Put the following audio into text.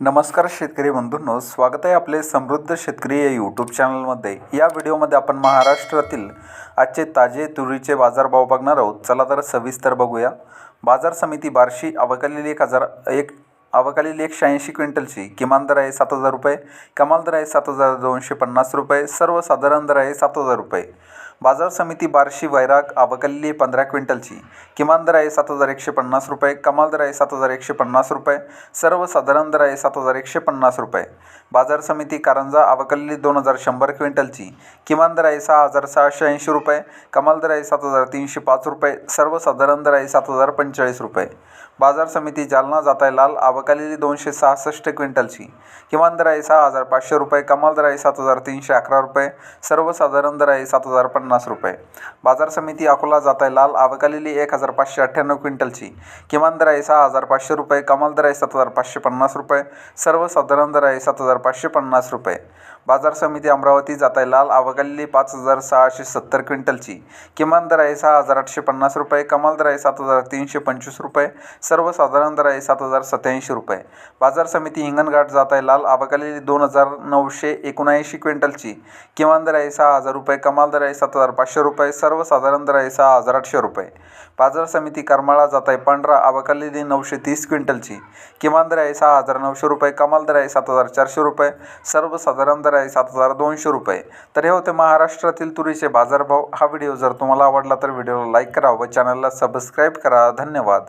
नमस्कार शेतकरी बंधूंनो स्वागत आहे आपले समृद्ध शेतकरी या यूट्यूब चॅनलमध्ये या व्हिडिओमध्ये आपण महाराष्ट्रातील आजचे ताजे तुरीचे बाजारभाव बघणार आहोत. चला तर सविस्तर बघूया. बाजार समिती बार्शी अवकालेली एक हजार एक अवकालेली एकशे ऐंशी क्विंटलची. किमान दर आहे सात हजार रुपये कमाल दर आहे सात हजार दोनशे पन्नास रुपये सर्वसाधारण दर आहे सात हजार रुपये. बाजार समिती बार्शी वैराग अवकल्ली पंधरा क्विंटलची. किमान दर आहे सात हजार एकशे पन्नास रुपये कमाल दर आहे सात हजार एकशे पन्नास रुपये सर्वसाधारण दर आहे सात हजार एकशे पन्नास रुपये. बाजार समिती कारंजा अवकल्ली दोन हजार शंभर क्विंटलची. किमान दर आहे सहा हजार सहाशे ऐंशी रुपये कमाल दर आहे सात हजार तीनशे पाच रुपये सर्वसाधारण दर आहे सात हजार पंचेचाळीस रुपये. बाजार समिती जालना जाताय लाल अवकालेली दोनशे सहासष्ट क्विंटलची. किमान दर आहे सहा हजार पाचशे रुपये कमाल दर आहे सात हजार तीनशे अकरा रुपये सर्वसाधारण दर आहे सात हजार पन्नास रुपये. बाजार समिती अकोला जाताय लाल अवकालेली एक हजार पाचशे अठ्ठ्याण्णव क्विंटलची. किमान दर आहे सहा हजार पाचशे रुपये कमाल दर आहे सात हजार पाचशे पन्नास रुपये सर्वसाधारण दर आहे सात हजार पाचशे पन्नास रुपये. बाजार समिती अमरावती जाताय लाल अवकालेली पाच हजार सहाशे सत्तर क्विंटलची. किमान दर आहे सहा हजार आठशे पन्नास रुपये कमाल दर आहे सात हजार तीनशे पंचवीस रुपये सर्वसाधारण दर आहे सात हजार सत्याऐंशी रुपये. बाजार समिती हिंगणघाट जात आहे. लाल अबकालेली दोन हजार नऊशे एकोणऐंशी क्विंटलची. किमान दर आहे सहा हजार रुपये कमाल दर आहे सात हजार पाचशे रुपये सर्वसाधारण दर आहे सहा हजार आठशे रुपये. बाजार समिती करमाळा जात आहे. पांढरा अबकालेली नऊशे तीस क्विंटलची. किमान दर आहे सहा हजार नऊशे रुपये कमाल दर आहे सात हजार चारशे रुपये सर्वसाधारण दर आहे सात हजार दोनशे रुपये. तर हे होते महाराष्ट्रातील तुरीचे बाजारभाव. हा व्हिडिओ जर तुम्हाला आवडला तर व्हिडिओला लाईक करा व चॅनलला सबस्क्राईब करा. धन्यवाद.